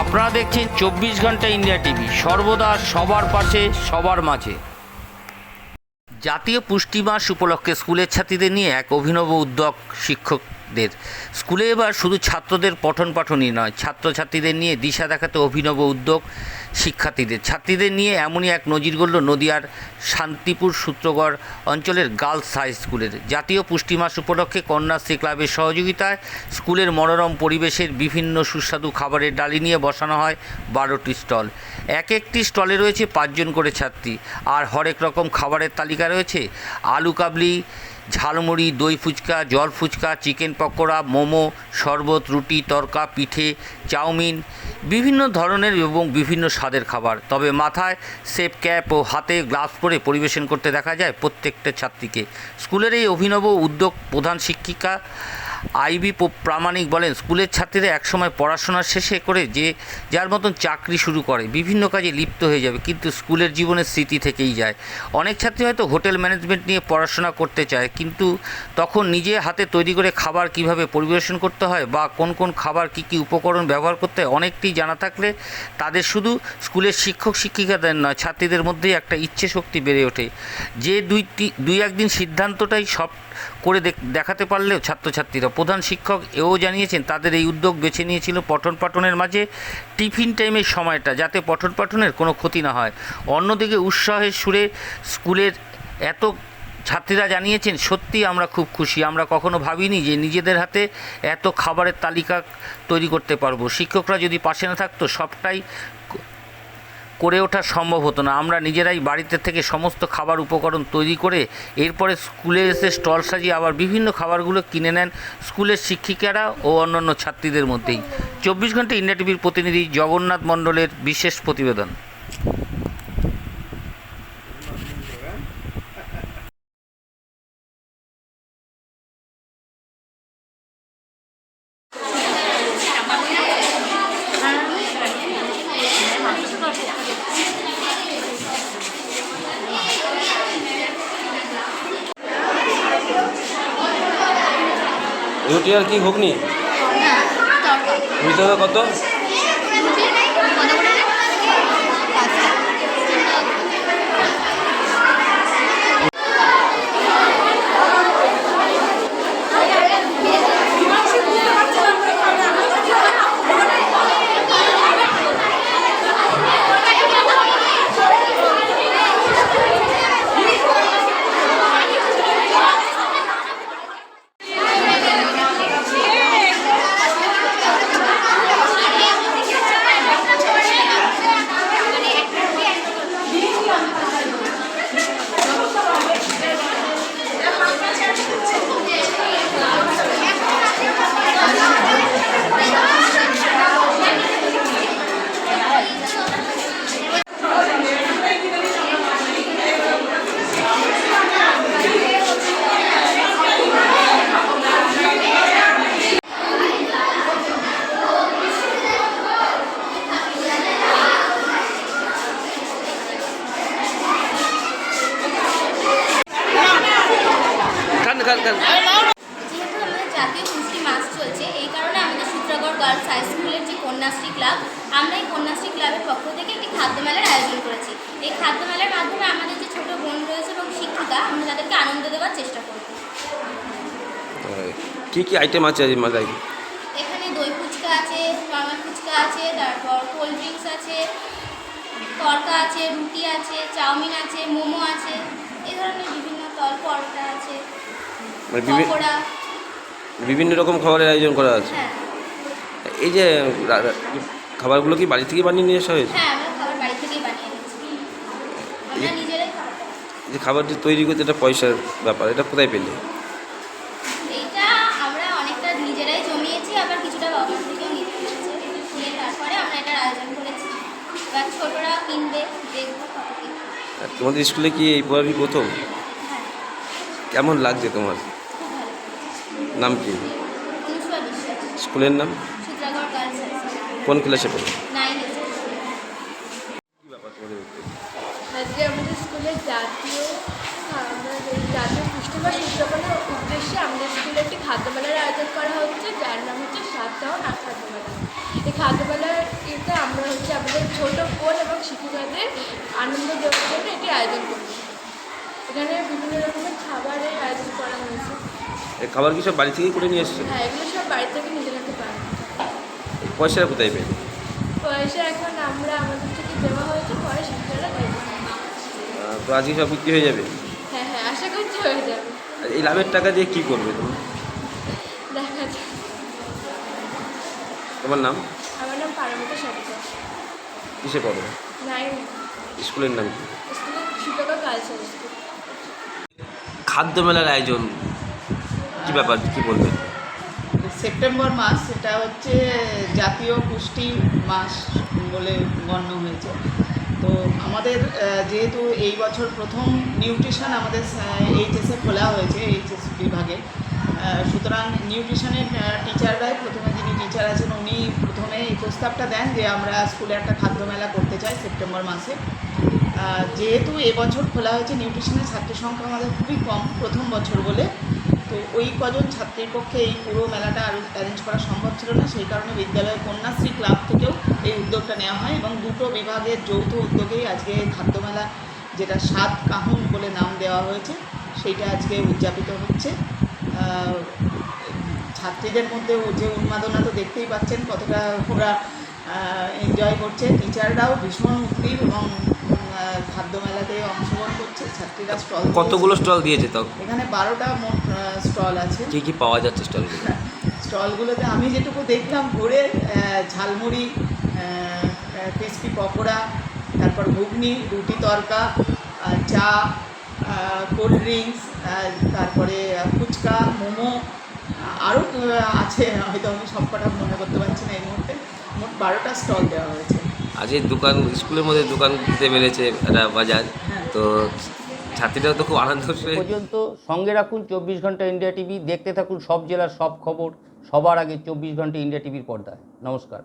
আপনারা দেখছেন চব্বিশ ঘণ্টা ইন্ডিয়া টিভি, সর্বদা সবার পাশে, সবার মাঝে। জাতীয় পুষ্টি মাস উপলক্ষে স্কুলের ছাত্রীদের নিয়ে এক অভিনব উদ্যোগ শিক্ষকদের স্কুলে এবার শুধু ছাত্রদের পঠন পাঠনই নয়, ছাত্রছাত্রীদের নিয়ে দিশা দেখাতে অভিনব উদ্যোগ শিক্ষার্থীদের। ছাত্রীদের নিয়ে এমনই এক নজির গড়ল নদিয়ার শান্তিপুর সূত্রগড় অঞ্চলের গার্লস হাই স্কুলের। জাতীয় পুষ্টি মাস উপলক্ষে কন্যাশ্রী ক্লাবের সহযোগিতায় স্কুলের মনোরম পরিবেশের বিভিন্ন সুস্বাদু খাবারের ডালি নিয়ে বসানো হয় বারোটি স্টল। এক একটি স্টলে রয়েছে পাঁচজন করে ছাত্রী। আর হরেক রকম খাবারের তালিকা রয়েছে। আলু কাবলি ঝালমুড়ি, দই ফুচকা, জল ফুচকা, চিকেন পকোড়া, মোমো, শরবত, রুটি, তরকা, পিঠে, চাউমিন, বিভিন্ন ধরনের এবং বিভিন্ন স্বাদের খাবার। তবে মাথায় সেফ ক্যাপ ও হাতে গ্লাভস পরে পরিবেশন করতে দেখা যায় প্রত্যেকটা ছাত্রীকে। স্কুলের এই অভিনব উদ্যোগ প্রধান শিক্ষিকা আইবি প্রামাণিক বলেন, স্কুলের ছাত্রীরা একসময় পড়াশোনা শেষে করে যে যার মতন চাকরি শুরু করে, বিভিন্ন কাজে লিপ্ত হয়ে যাবে, কিন্তু স্কুলের জীবনের স্মৃতি থেকেই যায়। অনেক ছাত্রী হয়তো হোটেল ম্যানেজমেন্ট নিয়ে পড়াশোনা করতে চায়, কিন্তু তখন নিজে হাতে তৈরি করে খাবার কীভাবে পরিবেশন করতে হয় বা কোন কোন খাবার কি কি উপকরণ ব্যবহার করতে হয় অনেকটি জানা থাকলে তাদের শুধু স্কুলের শিক্ষক শিক্ষিকাদের নয়, ছাত্রীদের মধ্যেই একটা ইচ্ছে শক্তি বেড়ে ওঠে। যে দুইটি দুই একদিন সিদ্ধান্তটাই সব করে দেখাতে পারলেও ছাত্রছাত্রীরা প্রধান শিক্ষক এও জানিয়েছেন, তাদের এই উদ্যোগ বেছে নিয়েছিল পঠন পাঠনের মাঝে টিফিন টাইমের সময়টা, যাতে পঠন পাঠনের কোনো ক্ষতি না হয়। অন্যদিকে উৎসাহের সুরে স্কুলের এত ছাত্রীরা জানিয়েছেন, সত্যি আমরা খুব খুশি। আমরা কখনো ভাবিনি যে নিজেদের হাতে এত খাবারের তালিকা তৈরি করতে পারব। শিক্ষকরা যদি পাশে না থাকতো, সবটাই করে ওঠা সম্ভব হতো না। আমরা নিজেরাই বাড়িতে থেকে সমস্ত খাবার উপকরণ তৈরি করে এরপরে স্কুলে এসে স্টল সাজিয়ে আবার বিভিন্ন খাবারগুলো কিনে নেন স্কুলের শিক্ষিকারা ও অন্যান্য ছাত্রীদের মধ্যেই। চব্বিশ ঘণ্টা ইন্ডিয়া টিভির প্রতিনিধি জগন্নাথ মণ্ডলের বিশেষ প্রতিবেদন। রুটি আর কি ঘুগনি? ভিতরে কত? যেহেতু আমাদের জাতীয় পুষ্টি মাস চলছে এই কারণে আমাদের সূত্রাগড় গার্লস হাই স্কুলের যে কন্যাশ্রী ক্লাব আমরা এই কন্যাশ্রী ক্লাবের পক্ষ থেকে একটি খাদ্য মেলার আয়োজন করেছি। এই খাদ্য মেলার মাধ্যমে আমাদের যে ছোট বোন রয়েছে এবং শিক্ষিকা আমরা তাদেরকে আনন্দ দেওয়ার চেষ্টা করব। কি কি আইটেম আছে এখানে দই ফুচকা আছে মামা ফুচকা আছে তারপর কোল্ড ড্রিঙ্কস আছে তরকা আছে রুটি আছে চাউমিন আছে মোমো আছে এই ধরনের বিভিন্ন তল পরোটা আছে মানে পকোড়া। বিভিন্ন রকম খাবারের আয়োজন করা আছে? হ্যাঁ। এই যে খাবারগুলো কি বাড়ি থেকে বানিয়ে নিয়ে আসা হয়েছে? হ্যাঁ আমরা খাবার বাড়ি থেকেই বানিয়ে নিচ্ছি আমরা নিজেরাই খাবার বানাই। যে খাবারটি তৈরি করতে এটা পয়সার ব্যাপার এটা কোথায় পেলে? এইটা আমরা অনেকটা নিজেরাই জমিয়েছি আবার কিছুটা বাবা থেকেও নিতে পেরেছে নিয়ে তারপরে আমরা এটার আয়োজন করেছি। এবার ছোটরা কিনবে দেখব কত কি। আর তোমাদের স্কুলে কি এই প্রথম? কেমন লাগছে তোমার? নাম কি? স্কুলের নাম? কোন ক্লাসে পড়ে? আমাদের জাতীয় জাতীয় উদ্দেশ্যে আমাদের স্কুলে একটি আয়োজন করা হচ্ছে, যার নাম হচ্ছে সাত এই আমরা হচ্ছে আমাদের ছোট বোন এবং শিক্ষিকাদের আনন্দ দেওয়ার জন্য এটি আয়োজন করছি। এখানে বিভিন্ন রকমের খাবারের আয়োজন করা হয়েছে। এই খাবার কি সব বাড়ি থেকেই করে নিয়ে এসছে? হ্যাঁ এগুলো সব বাড়ি থেকে নিজে নিতে পারে পয়সাটা কোথায় পেয়ে? পয়সা এখন আমরা আমাদের থেকে দেওয়া হয়েছে পরে শিক্ষারা তো আজকে সব বিক্রি হয়ে যাবে? হ্যাঁ হ্যাঁ আশা করছি হয়ে যাবে। আর এই লাভের টাকা দিয়ে কি করবে তুমি দেখা যাক। তোমার নাম? আমার নাম পারমিতা সরকার কিসে পড়ো? নাইন। স্কুলের নাম কি? স্কুলে শিক্ষকা হাই স্কুল। খাদ্য মেলার আয়োজন, কি ব্যাপার, কি বলবেন? সেপ্টেম্বর মাস, এটা হচ্ছে জাতীয় পুষ্টি মাস বলে গণ্য হয়েছে। তো আমাদের যেহেতু এই বছর প্রথম নিউট্রিশন আমাদের এইচএসে খোলা হয়েছে, এইচএস বিভাগে সুতরাং নিউট্রিশনের টিচাররাই প্রথমে যিনি টিচার আছেন প্রস্তাবটা দেন যে আমরা স্কুলে একটা খাদ্য মেলা করতে চাই সেপ্টেম্বর মাসে। যেহেতু এবছর খোলা হয়েছে, নিউট্রিশনের ছাত্র সংখ্যা আমাদের খুবই কম প্রথম বছর বলে। তো ওই কজন ছাত্রীর পক্ষে এই পুরো মেলাটা অ্যারেঞ্জ করা সম্ভব ছিল না, সেই কারণে বিদ্যালয়ের কন্যাশ্রী ক্লাব থেকেও এই উদ্যোগটা নেওয়া হয় এবং দুটো বিভাগের যৌথ উদ্যোগেই আজকে খাদ্য মেলা, যেটা সাত কাহন বলে নাম দেওয়া হয়েছে, সেইটা আজকে উদযাপিত হচ্ছে। ছাত্রীদের মধ্যে ও যে উন্মাদনা তো দেখতেই পাচ্ছেন কতটা ওরা এনজয় করছে। টিচাররাও ভীষণ উদ্গ্রীব এবং খাদ্য মেলাতে অংশগ্রহণ করছে। ছাত্রীরা স্টল কতগুলো স্টল দিয়েছে তো এখানে বারোটা মোট স্টল আছে। কি কি পাওয়া যাচ্ছে স্টলগুলো স্টলগুলোতে আমি যেটুকু দেখলাম ঘুরে ঝালমুড়ি ক্রিসপি পকোড়া তারপর ঘুগনি রুটি তরকা চা কোল্ড ড্রিঙ্কস তারপরে ফুচকা মোমো আরও আছে হয়তো আমি সব কটা মনে করতে পারছি না এই মুহূর্তে। মোট বারোটা স্টল দেওয়া হয়েছে। আজ এই দোকান স্কুলের মধ্যে দোকান দিতে পেরেছে একটা বাজার। হ্যাঁ। তো ছাত্রীরাও তো খুব আনন্দ পর্যন্ত সঙ্গে রাখুন চব্বিশ ঘণ্টা ইন্ডিয়া টিভি। দেখতে থাকুন সব জেলার সব খবর। সবার আগে চব্বিশ ঘণ্টা ইন্ডিয়া টিভির পর্দায়। নমস্কার।